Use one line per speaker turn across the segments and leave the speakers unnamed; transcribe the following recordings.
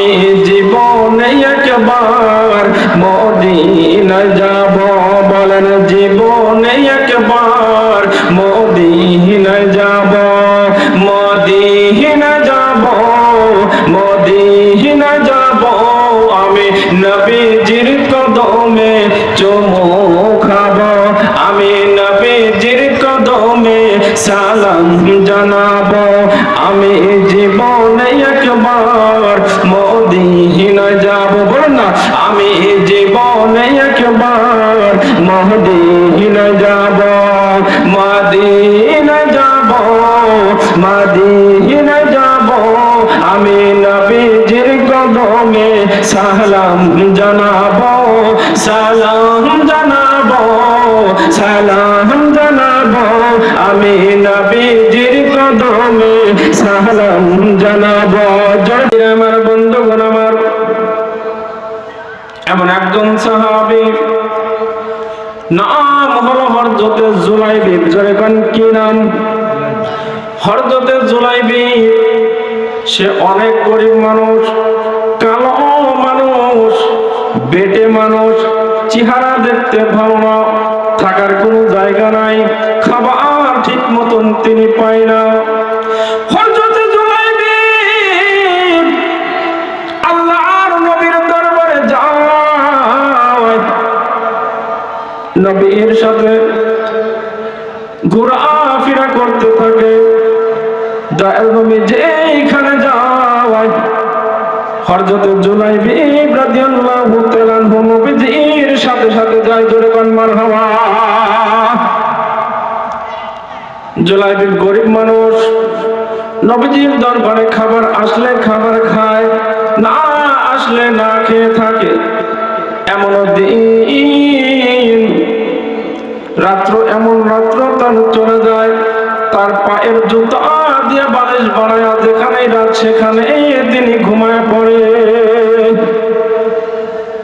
আমি সালাম জানাব সালাম জানাব সালাম জানাব। আমি নবীজির কদমে সালাম জানাব। জয় আমার বন্ধুগণ, আমার এমন একজন সাহাবী। নাম হলো হরজতে জুলাইবি জোরে কোন, কি নাম? হরজতে জুলাইবি সে অনেক গরিব মানুষ। বেটে মানুষ, চেহারা দেখতে ভালো না, থাকার কোনো জায়গা নাই, খাবার ঠিক মতন তিনি পায় না। নবীর সাথে ঘোরাফেরা করতে থাকে। দয়াল নবী যেখানে যায় হরজতে জুলাইবি দরবারে খাবার আসলে খাবার খায়, না আসলে না খেয়ে থাকে। এমন দিন, রাত্র এমন রাত্র তার চলে যায়, তার পায়ের জুতা দিয়ে বালিশ বানায় যেখানেই রাত সেখানে তিনি ঘুমায় পড়ে।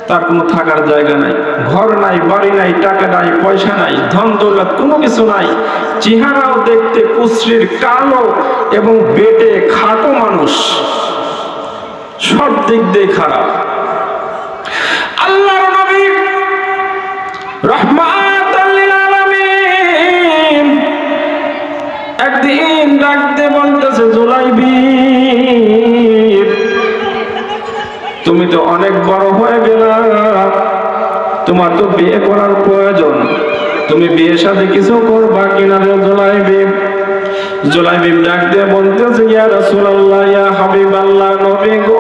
তার কোনো থাকার জায়গা নাই, ঘর নাই, বাড়ি নাই, টাকা নাই, পয়সা নাই, ধন দৌলত কোনো কিছু নাই। চেহারাও দেখতে কুশ্রীর, কালো এবং বেটে, খাটো মানুষ। সব দিক দিয়ে খারাপ। আল্লাহর তোমার তো বিয়ে করার প্রয়োজন। তুমি বিয়ে সাথে কিছু করবা কিনা রে জুলাইবি জুলাইবি ডাক দিয়ে বলতেছে, ইয়া রাসূলুল্লাহ, ইয়া হাবিবাল্লাহ, নবী গো।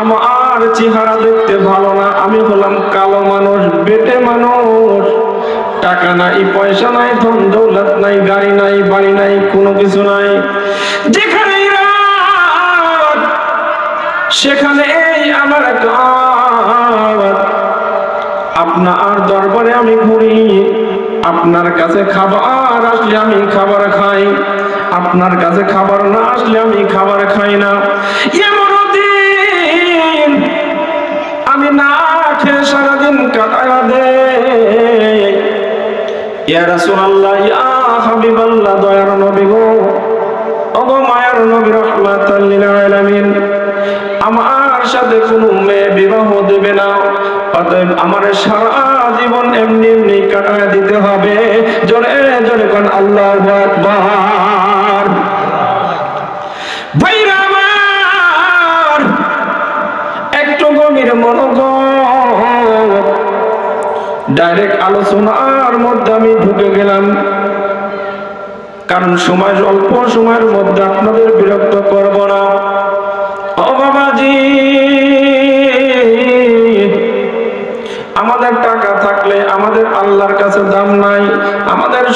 আমার চেহারা দেখতে ভালো না, আমি হলাম কালো মানুষ, বেটে মানুষ। টাকা নাই, পয়সা নাই ধন দৌলত নাই, গাড়ি নাই, বাড়ি নাই সেখানে এই আমার আপনার দরবারে আমি ঘুরি, আপনার কাছে খাবার আসলে আমি খাবার খাই, আপনার কাছে খাবার না আসলে আমি খাবার খাই না। এমন দিন আমি না খেয়ে সারাদিন কাটায়া দে ইয়া রাসূলুল্লাহ, ইয়া হাবিবাল্লাহ, দয়ার নবী গো। ওগো মায়ার নবী রাহমাতাল লিল আলামিন। আমার সাথে কোনো মেয়ে বিবাহ দেবে না। অতএব আমার সারা জীবন এমনি এমনি কাটায় দিতে হবে। জোরে জোরে কোন আল্লাহু একটু গভীর ডাইরেক্ট আলোচনার মধ্যে আমি ঢুকে গেলাম। কারণ সময় অল্প, সময়ের মধ্যে আপনাদের বিরক্ত করব না।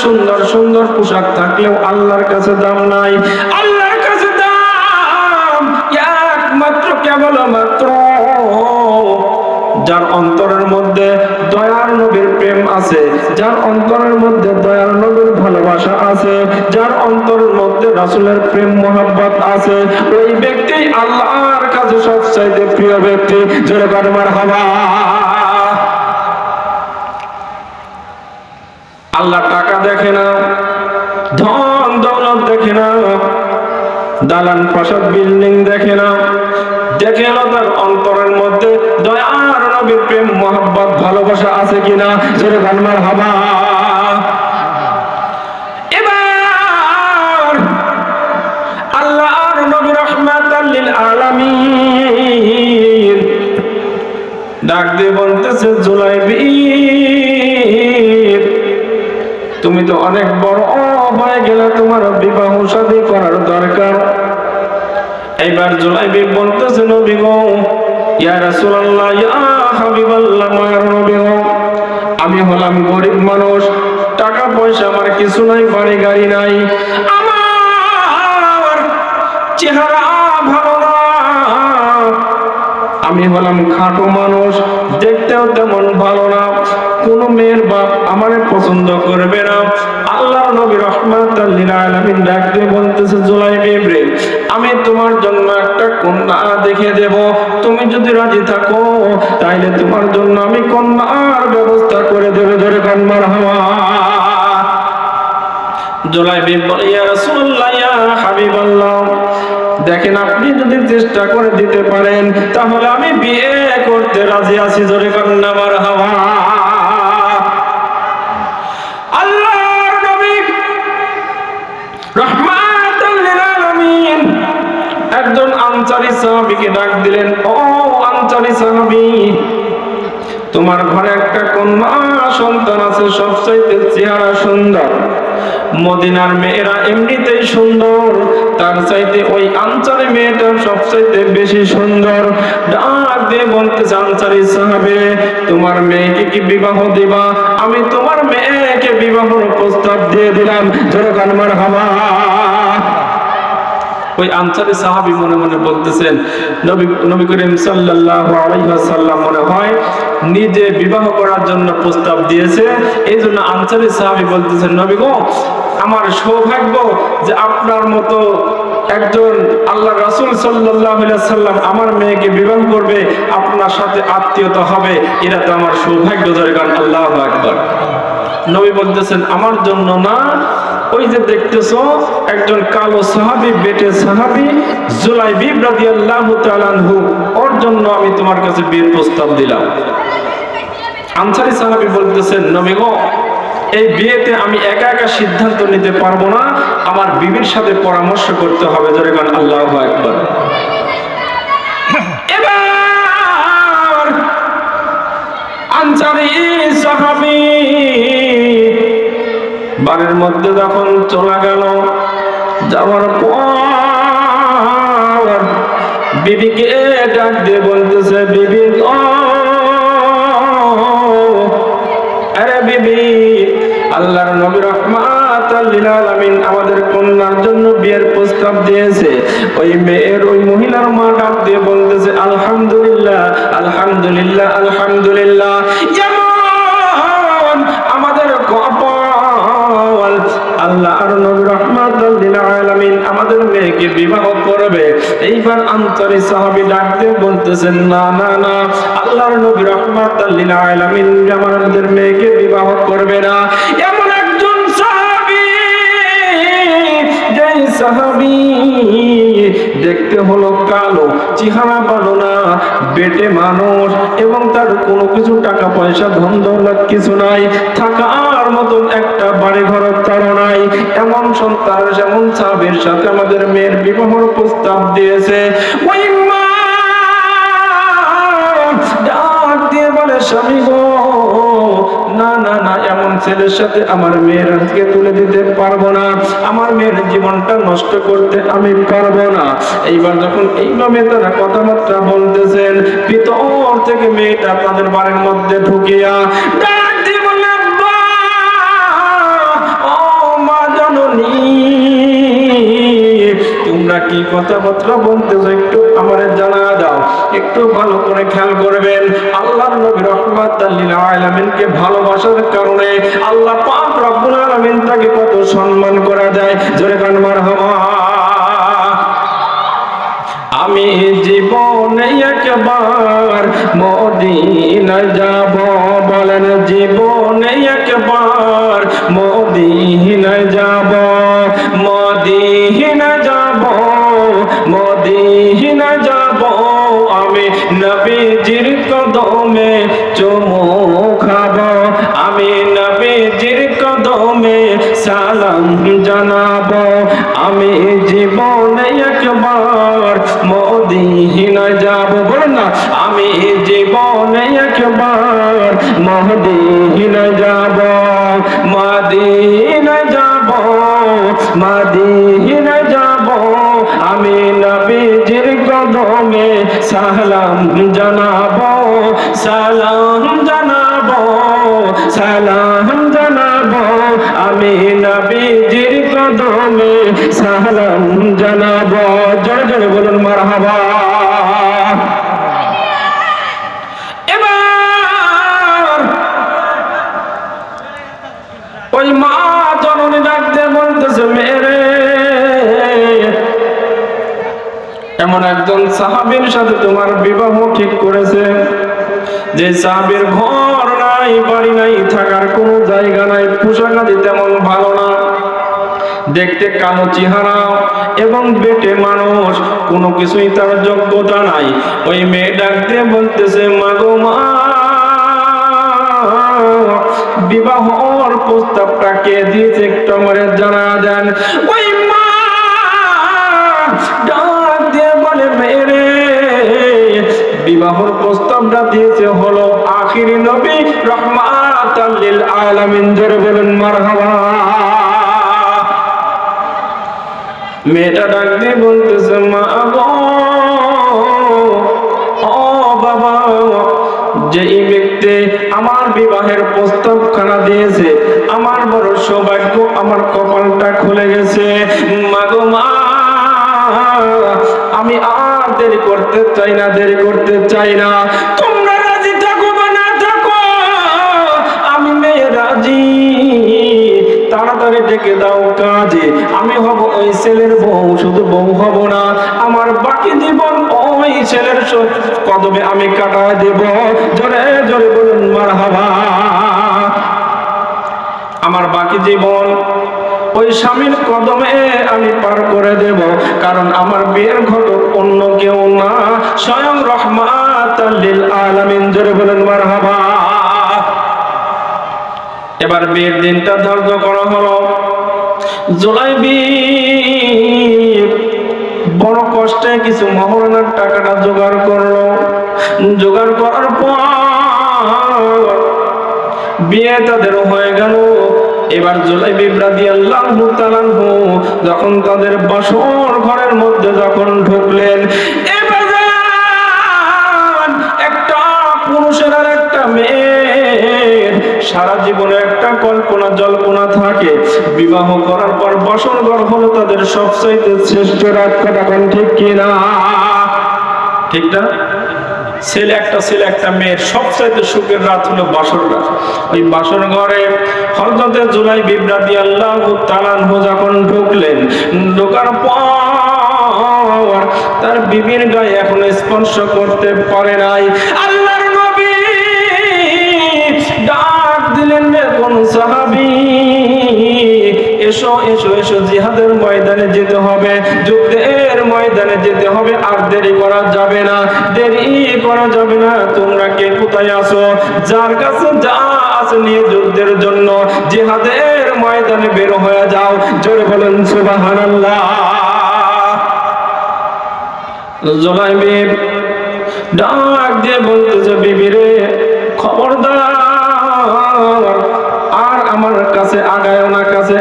সুন্দর সুন্দর পোশাক থাকলেও আল্লাহর কাছে দাম নাই। আল্লাহর কাছে দাম একমাত্র কেবল মাত্র যার অন্তরের মধ্যে দয়ার নবীর প্রেম আছে, যার অন্তরের মধ্যে দয়ার নবীর ভালোবাসা আছে, যার অন্তরের মধ্যে রাসুলের প্রেম, মোহাব্বত আছে। ওই ব্যক্তি আল্লাহর কাছে সবচাইতে প্রিয় ব্যক্তি। জোরে কারমার হবা আল্লাহ টাকা দেখে না, ধন দৌলত দেখে না, দালান প্রাসাদ বিল্ডিং দেখে না। দেখে এলো তার অন্তরের মধ্যে দয়ার নবীর প্রেম, মোহাব্বত, ভালোবাসা আছে কিনা? জোরে গানমার হাবা আলামিন ডাক দিয়ে বলতেছে, জুলাইবি অনেক বড় হয়ে গেলে তোমার বিবাহ শাদী করার দরকার। এইবার জুলাইবি বলতেছে নবী গো ইয়া রাসূলুল্লাহ, ইয়া হাবিবাল্লাহ মার নবী গো আমি হলাম গরিব মানুষ, টাকা পয়সা আমার কিছু নাই, বাড়ি, গাড়ি নাই। আমার চেহারা ভালো না। আমি হলাম খাটো মানুষ, দেখতেও তেমন ভালো না। কোন মেয়ের বাপ আমারে পছন্দ করবে না। আল্লাহ নবী রহমাতুল লিল আলামিন ডাক দিয়ে বলতেছে জুলাইবিব রে আমি তোমার জন্য একটা কন্যা দেখে দেব। তুমি যদি রাজি থাকো, তাইলে তোমার জন্য আমি কন্যার ব্যবস্থা করে দেবে। ধরে কন্যার হওয়া জুলাইবিব বলে, ইয়া রাসূলুল্লাহ, ইয়া হাবিবাল্লাহ, দেখেন আপনি যদি চেষ্টা করে দিতে পারেন, তাহলে আমি বিয়ে করতে রাজি আছি। জোরে কন্যা মার হাওয়া একজন ডাক দিলেন, ও তোমার ঘরে একটা সন্তান আছে, সবচাইতে চেহারা সুন্দর। মদিনার মেয়েরা এমনিতেই সুন্দর, তার চাইতে ওই আনসারি মেয়েটা সবচাইতে বেশি সুন্দর। ডাক দিয়ে বলতেছে আনসারি সাহাবে, তোমার মেয়েকে কি বিবাহ দিবা? আমি তোমার মেয়েকে বিবাহর প্রস্তাব দিয়ে দিলাম। ধরো কানমার হাওয়া ওই আনসারি সাহাবী মনে মনে বলতেছেন, নবী নবী করিম সাল্লাল্লাহু আলাইহি ওয়াসাল্লাম মনে হয় নিজে বিবাহ করার জন্য প্রস্তাব দিয়েছে। এই জন্য আনসারি সাহাবী বলতেছেন, নবী গো, আমার সৌভাগ্য যে আপনার মতো একজন আল্লাহ আলাইহি সাল্লাম আমার মেয়েকে বিবাহ করবে, আপনার সাথে আত্মীয়তা হবে। এটা তো আমার সৌভাগ্য দরকার আল্লাহু আকবার। নবী বলতেছেন, আমার জন্য না, ওই যে দেখতেছো, একজন কালো সাহাবী, বেটে সাহাবী, জুলাইবি রাদিয়াল্লাহু তাআলা আনহু, ওর জন্য আমি তোমার কাছে বিয়ের প্রস্তাব দিলাম। আনসারী সাহাবী বলতেছেন, নবী গো, এই বিয়েতে আমি একা একা সিদ্ধান্ত নিতে পারব না, আমার বিবির সাথে পরামর্শ করতে হবে। জোরে গান আল্লাহু আকবার। এবার আনসারী সাহাবী বাড়ির মধ্যে যখন চলে গেল, যাওয়ার পর বিবিকে ডাক দিয়ে বলতেছে, বিবি আরে বিবি, আল্লাহর নবী রহমাত আলামিন আমাদের কন্যার জন্য বিয়ের প্রস্তাব দিয়েছে। ওই মেয়ের ওই মহিলার মা ডাক দিয়ে বলতেছে, আলহামদুলিল্লাহ আলহামদুলিল্লাহ আলহামদুলিল্লাহ। এইবার আন্তরিক সাহাবী ডাক বলতেছেন, না না না, আল্লাহর নবী আলামিন আমাদের মেয়েকে বিবাহ করবে না। এমন একজন যেই দেখতে হলো কালো, চেহারা ভালো না, বেটে মানুষ, এবং তার কোনো কিছু টাকা পয়সা, ধন দৌলত কিছু নাই, থাকার মতন একটা বাড়ি ঘর নাই। এমন সন্তান এমন সাহাবীর সাথে আমাদের মেয়ের বিবাহর প্রস্তাব দিয়েছে। ওই স্বামী গো। না না না এমন ছেলের সাথে আমার মেয়ের আজকে তুলে দিতে পারব না। আমার মেয়ের জীবনটা নষ্ট করতে আমি পারব না। এইবার যখন এইভাবে তারা কথাবার্তা বলতেছেন ভিতর থেকে মেয়েটা তাদের বাড়ির মধ্যে ঢুকিয়া ডাক দিয়ে বলে "আব্বা, ও মা জননী তোমরা কি কথাবার্তা বলতেছো একটু আমারে জানা দাও একটু ভালো করে খেয়াল করবেন। আল্লাহর নবী রহমাতাল লিল আলামিনকে ভালোবাসার কারণে আল্লাহ পাক রব্বুল আলামিন তাকে কত সম্মান করা যায়? জোরে গান, মারহাবা। আমি জীবনে একবার মদিনায় যাব, বলেন জীবনে একবার মদিনায় যাব। মদিনায় যাব মদিনা যাব। আমি নবীজির কদমে চুমু খাব। আমি নবীজির কদমে সালাম জানাব। আমি জীবনে একবার মদিনা যাব। বলুন না, আমি জীবনে একবার মদিনা যাব। মদিনা জানাব। বলুন মারহাবা। এবার ওই মা জননী ডাকতে বলতেছে, মেরে। এমন একজন সাহাবীর সাথে তোমার বিবাহ ঠিক করেছে, যে সাহাবীর ঘর নাই, বাড়ি নাই, থাকার কোনো জায়গা নাই, পোশাক আদি তেমন ভালো না। দেখতে কালো চেহারা এবং বেটে মানুষ, কোনো কিছুই তার যোগ্যতা নাই। ওই মেয়ে ডাকতে বলতেছে, মাগো মা বিবাহর প্রস্তাবটা কে দিয়েছে একটু আমারে জানা দেন। ওই মা বলে মেরে বিবাহর প্রস্তাবটা দিয়েছে হলো আখিরি নবী, রহমাতাল লিল আলামিন। জোরে বলেন, মারহাবা। মেয়েটা ডাক দিয়ে বলতেছে, মা ও বাবা যেই ব্যক্তি আমার বিবাহের প্রস্তাব খানা দিয়েছে, আমার বড় সৌভাগ্য আমার কপালটা খুলে গেছে। মাগো মা, আমি আর দেরি করতে চাই না, দেরি করতে চাই না। তোমরা রাজি থাকো বা না থাকো, আমি মেয়ে রাজি। তাড়াতাড়ি ডেকে দাও ওই ছেলের বউ, শুধু বউ হব না, আমার বাকি জীবন ওই ছেলের কদমে আমি কাটায় দেব। জোরে জোরে বলুন মার আমার বাকি জীবন ওই স্বামীর কদমে আমি পার করে দেব, কারণ আমার বিয়ের ঘটক অন্য কেউ না। স্বয়ং রহমাত আলামিন, জোরে বলেন, মারহাবা। এবার বিয়ের দিনটা ধার্য করা হলো। জুলাই বড় কষ্টে কিছু টাকাটা জোগাড় করল। জোগাড় করার পর বিয়ে তাদের হয়ে গেল। এবার জুলাই বিব্রাদি আল্লাহ যখন তাদের বাসর ঘরের মধ্যে যখন ঢুকলেন সারা জীবনে একটা কল্পনা, জল্পনা থাকে। বিবাহ করার পর বসন ঘর হলো তাদের সবচাইতে শ্রেষ্ঠ রাত কাটাবেন ঠিক কিনা ঠিক না? ছেলে একটা ছেলে একটা মেয়ের সবচাইতে সুখের রাত হলো বাসর রাত। ওই বাসর ঘরে হজরতে জুলাই বিব্রাদি আল্লাহ তালানহু যখন ঢুকলেন, ঢোকার পর তার বিবির গায়ে এখন স্পর্শ করতে পারে নাই। আল্লাহর জিহাদের ময়দানে যেতে হবে। যুদ্ধের ময়দানে যেতে হবে। আর দেরি করা যাবে না। দেরি করা যাবে না। তোমরা কে কোথায় আসো যার কাছে যা নিয়ে যুদ্ধের জন্য জিহাদের ময়দানে বের হয়ে যাও। জোরে বলেন, সুবহানাল্লাহ। জোলাই বিব ডাক দিয়ে বলতেছে বিবি রে খবরদার। আর আমার কাছে আগায় না কাছে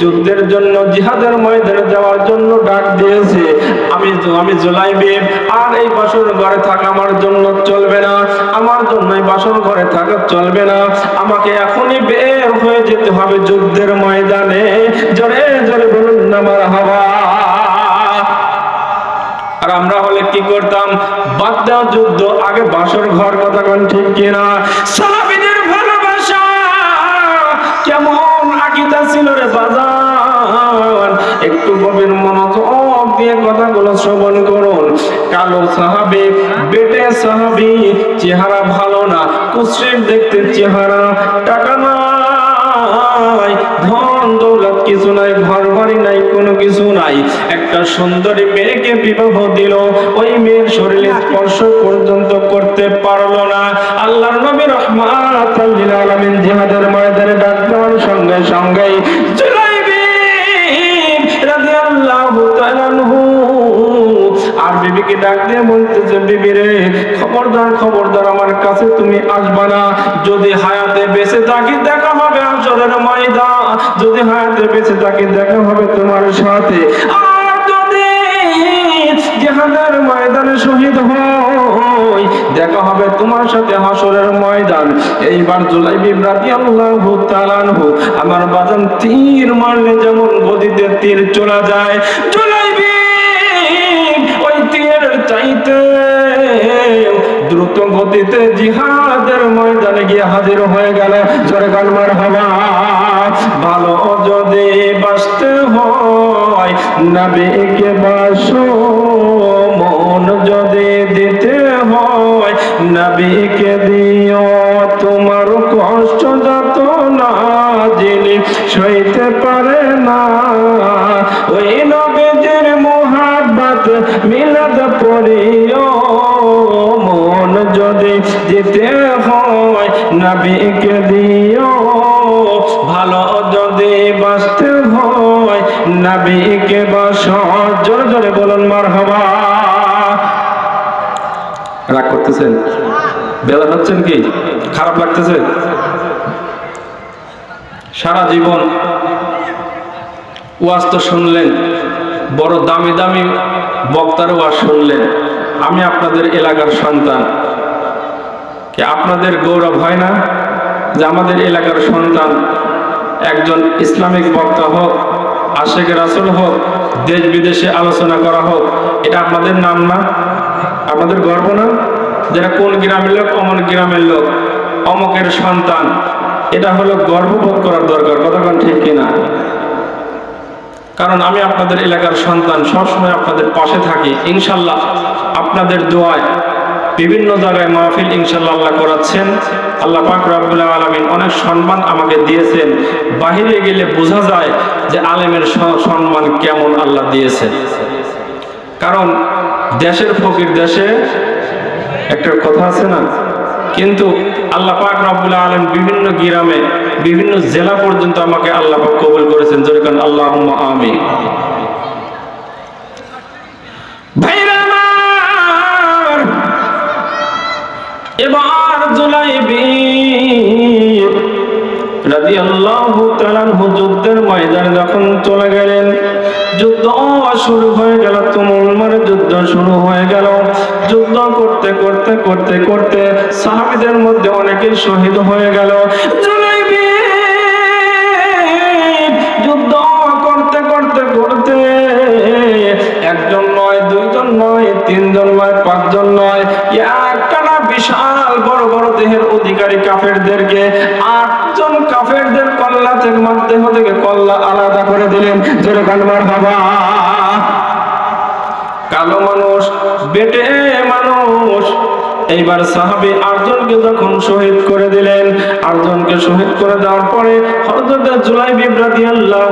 যুদ্ধের জন্য, জিহাদের ময়দানে যাওয়ার জন্য ডাক দিয়েছে। আমি আমি জুলাইবে আর এই বাসর ঘরে থাকা আমার জন্য চলবে না। আমার জন্য এই বাসর ঘরে থাকা চলবে না। আমাকে এখনই বের হয়ে যেতে হবে যুদ্ধের ময়দানে। জোরে জোরে বলুন না মার হাওয়া। আর আমরা হলে কি করতাম? বাদ দেওয়া যুদ্ধ, আগে বাসর ঘর কথা কোন ঠিক কিনা। সাহাবীদের ভালোবাসা কেমন আকিদা ছিল রে একটু গভীর মনোযোগ দিয়ে কথাগুলো শ্রবণ করুন। কালো সাহাবে, বেটে সাহাবি, চেহারা ভালো না, কুশ্রীর দেখতে চেহারা টাকা নাই, ধন দৌলত কিছু নাই, ঘর বাড়ি নাই, কোনো কিছু নাই। একটা সুন্দরী মেয়েকে বিবাহ দিল, ওই মেয়ের শরীরে স্পর্শ পর্যন্ত করতে পারল না। আল্লাহর নবী রহমান জিহাদের ময়দানে ডাক্তার সঙ্গে সঙ্গে ডাক দিয়ে বলতেছে বিবি রে, খবরদার খবরদার, আমার কাছে তুমি আসবা না। যদি হায়াতে বেঁচে থাকি, দেখা হবে আসরের ময়দান। যদি হায়াতে বেঁচে থাকি, দেখা হবে তোমার সাথে। ময়দানে শহীদ দেখা হবে তোমার সাথে হাসরের ময়দান। এইবার জুলাই আমার বাজান তীর মারলে যেমন গদিতে তীর চলে যায়। জুলাই দ্রুত গতিতে জিহাদের ময়দানে গিয়ে হাজির হয়ে গেল জোরে গানমার হবা ভালো যদি বাঁচতে হয়, নাবিকে বাসো। মন যদি দিতে হয়, নাবিকে দিও। তোমার কষ্ট যত না যিনি সইতে পারে না। ওই নবীজির মোহাব্বত মিলাদ পড়িও যদি যেতে হয়, নবীকে দিও। ভালো যদি বাঁচতে হয়, নবীকে বাস। জোরে জোরে বলুন মার হবা রাগ করতেছেন? বেলা হচ্ছেন কি? খারাপ লাগতেছে? সারা জীবন ওয়াজ তো শুনলেন, বড় দামি দামি বক্তার ওয়াজ শুনলেন। আমি আপনাদের এলাকার সন্তান। আপনাদের গৌরব হয় না যে আমাদের এলাকার সন্তান একজন ইসলামিক বক্তা হোক আশেখ রাসুল হোক, দেশ বিদেশে আলোচনা করা হোক, এটা আপনাদের নাম না? আপনাদের গর্ব না? যারা কোন গ্রামের লোক, অমন গ্রামের লোক, অমকের সন্তান, এটা হলো গর্ববোধ করার দরকার কতক্ষণ ঠিক কিনা? কারণ আমি আপনাদের এলাকার সন্তান, সবসময় আপনাদের পাশে থাকি, ইনশাল্লাহ আপনাদের দোয়ায় বিভিন্ন জায়গায় মাহফিল ইনশাল্লাহ আল্লাহ করাচ্ছেন। আল্লাহ পাক রাব্বুল আলামিন অনেক সম্মান আমাকে দিয়েছেন। বাহিরে গেলে বোঝা যায় যে আলেমের সম্মান কেমন আল্লাহ দিয়েছেন কারণ দেশের ফকির দেশে একটা কথা আছে না? কিন্তু আল্লাহ পাক রব্বুল আলম বিভিন্ন গ্রামে, বিভিন্ন জেলা পর্যন্ত আমাকে আল্লাহ পাক কবুল করেছেন। যেরকম আল্লাহ আমি এবার জুলাইবি রাদিয়াল্লাহু তাআলা যুদ্ধের ময়দানে যখন চলে গেলেন, যুদ্ধ শুরু হয়ে গেল, তুমুল যুদ্ধ শুরু হয়ে গেল। যুদ্ধ করতে করতে করতে করতে সাহাবীদের মধ্যে অনেকে শহীদ হয়ে গেল। যুদ্ধ করতে করতে করতে একজন নয়, দুইজন নয়, তিনজন নয় অধিকারী কাফেরদেরকে আটজন কাফেরদের কল্লা দেহ থেকে কল্লা আলাদা করে দিলেন। জোরে কালমার বাবা। কালো মানুষ, বেটে মানুষ। এইবার সাহাবী আটজনকে যখন শহীদ করে দিলেন, আটজনকে শহীদ করে দেওয়ার পরে হযরত জুলাই বিব্রাতি আল্লাহ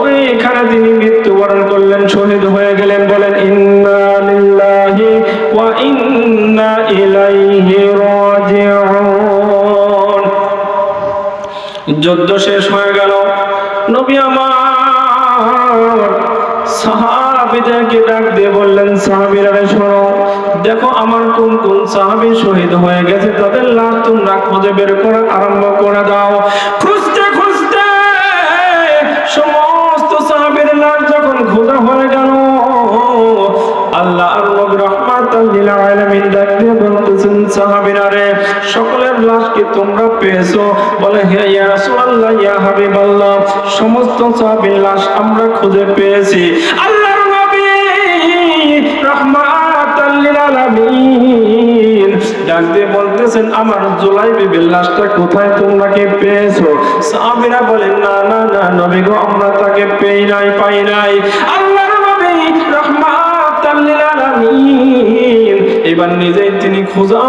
ওই এখানে তিনি মৃত্যুবরণ করলেন, শহীদ হয়ে গেলেন, বলেন, ইন্না লিল্লাহি ওয়া ইন্না ইলাইহি যুদ্ধ শেষ হয়ে গেল। নবী আমার সাহাবিদেরকে ডাক দিয়ে বললেন সাহাবিরা শোনো, দেখো আমার কোন কোন সাহাবি শহীদ হয়ে গেছে, তাদের লাশ তোমরা খুঁজে বের করা আরম্ভ করে দাও। তোমরা পেয়েছ। বলে, হে ইয়া ইয়া হাবিবাল্লাহ, সমস্ত সাহাবীর লাশ আমরা খুঁজে পেয়েছি। আল্লাহর নবী রহমাতাল আলামিন বলতেছেন, আমার জুলাই বিবির লাশটা কোথায় তোমরা কি পেয়েছ? সাহাবীরা বলেন, না না না, নবী গো, আমরা তাকে পেই নাই, পাই নাই। আল্লাহর নবী রহমাতাল আলামিন এইবার নিজেই খোঁজা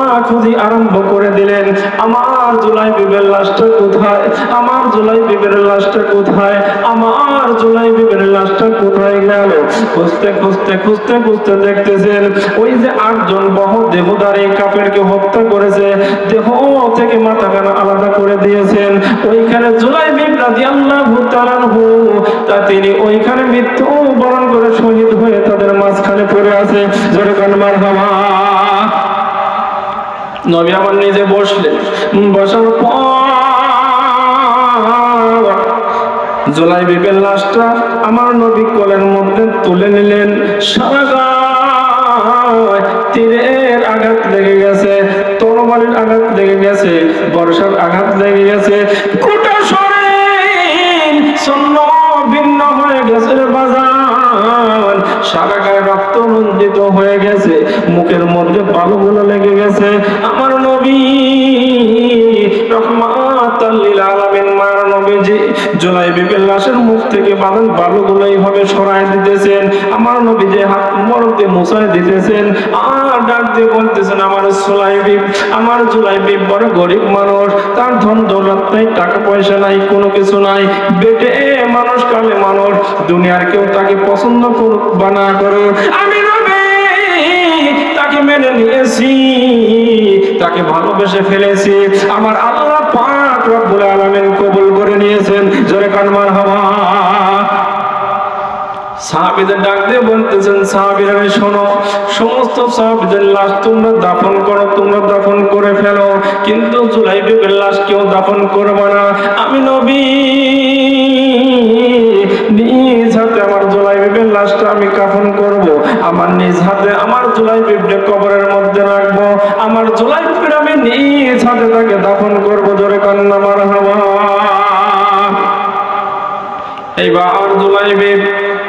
আরম্ভ করে দিলেন। আমার জুলাই বিবের লাশটা কোথায়? আমার জুলাই বিবের লাশটা কোথায়? আমার জুলাই বিবের লাশটা কোথায় গেল? খুঁজতে খুঁজতে খুঁজতে খুঁজতে দেখতেছেন, ওই যে আটজন বহ দেহদারি কাপেরকে হত্যা করেছে, দেহ থেকে মাথা কানা আলাদা করে দিয়েছেন। ওইখানে জুলাই বিপ্রাদি আল্লাহ তা তিনি ওইখানে মৃত্যু বরণ করে শহীদ হয়ে তাদের মাঝখানে পড়ে আছে। জোরে কানমার হাওয়া নবী আমার নিজে বসলেন। বসার পর জুলাই বিবের লাশটা আমার নবী কোলের মধ্যে তুলে নিলেন। সারা তীরের আঘাত লেগে গেছে, তরবারির আঘাত লেগে গেছে, বর্ষার আঘাত লেগে গেছে। গোটা শরীর শূন্য ভিন্ন হয়ে গেছে বাজার সারা গায়ে রক্ত রঞ্জিত হয়ে গেছে, মুখের মধ্যে বালুগুলো লেগে গেছে। মরক দিতেছেন। আর ডাক দিয়ে বলতেছেন, আমার সুলাইবি আমার জুলাইবি বড় গরিব মানুষ। তার ধন দৌলত নাই, টাকা পয়সা নাই, কোনো কিছু নাই। বেটে মানুষ কালে মানুষ। দুনিয়ার কেউ তাকে পছন্দ করুক বা না করুক, আমি তাকে মেনে নিয়েছি, তাকে ভালোবেসে ফেলেছি। আমার আল্লাহ পাক রব্বুল আলামিন কবুল করে নিয়েছেন। জোরে কানমার হওয়া সাহাবিদের ডাক দিয়ে বলতেছেন, সাহাবিরা শোনো, সমস্ত সাহাবিদের লাশ তোমরা দাফন করো, তোমরা দাফন করে ফেলো, কিন্তু জুলাইবের লাশ কেউ দাফন করবে না। আমি নবী, নিজ হাতে আমার জুলাইবের লাশটা আমি কাফন করব, আমার নিজ হাতে আমার জুলাইবের কবরের মধ্যে রাখব, আমার জুলাইবের আমি নিজ হাতে তাকে দাফন করব, জোরে কান্না মার হাওয়া। এইবার জুলাইবে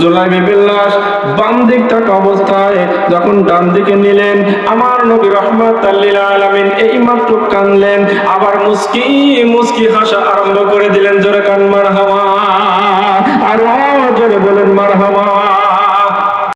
জুলাই বিবিল্লাস বাম দিক থাকা অবস্থায় যখন ডান দিকে নিলেন, আমার নবী রহমত আল্লিল আলামিন এই মাত্র কানলেন, আবার মুস্কি মুস্কি হাসা আরম্ভ করে দিলেন, জোরে কান মার হাওয়া আর জোরে বলেন মার হাওয়া